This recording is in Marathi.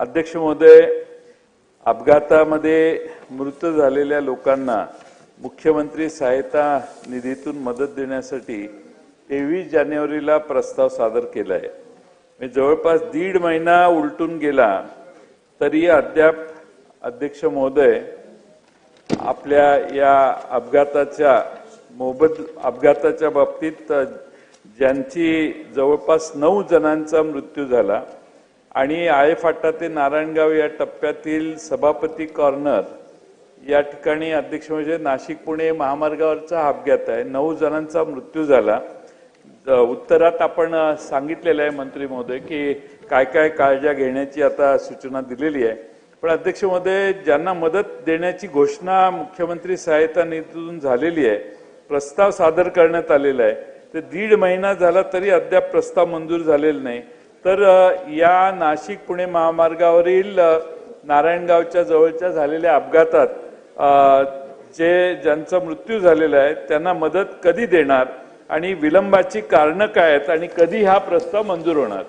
अध्यक्ष महोदय अपघातामध्ये मृत झालेल्या लोकांना मुख्यमंत्री सहायता निधीतून मदत देण्यासाठी तेवीस जानेवारीला प्रस्ताव सादर केला आहे म्हणजे जवळपास दीड महिना उलटून गेला तरी अद्याप अध्यक्ष महोदय आपल्या या अपघाताच्या मोबद अपघाताच्या बाबतीत ज्यांची जवळपास नऊ जणांचा मृत्यू झाला आणि आळेफाटा ते नारायणगाव या टप्प्यातील सभापती कॉर्नर या ठिकाणी अध्यक्ष म्हणजे नाशिक पुणे महामार्गावरचा अपघात आहे. नऊ जणांचा मृत्यू झाला. उत्तरात आपण सांगितलेलं आहे मंत्री महोदय की काय काय काळजी घेण्याची आता सूचना दिलेली आहे. पण अध्यक्ष महोदय ज्यांना मदत देण्याची घोषणा मुख्यमंत्री सहायता निधीतून झालेली आहे प्रस्ताव सादर करण्यात आलेला आहे तर दीड महिना झाला तरी अद्याप प्रस्ताव मंजूर झालेला नाही. तर या नाशिक पुणे महामार्गावरील नारायणगावच्या जवळच्या झालेल्या अपघातात जे ज्यांचा मृत्यू झालेला आहे त्यांना मदत कधी देणार आणि विलंबाची कारणं काय आहेत आणि कधी हा प्रस्ताव मंजूर होणार?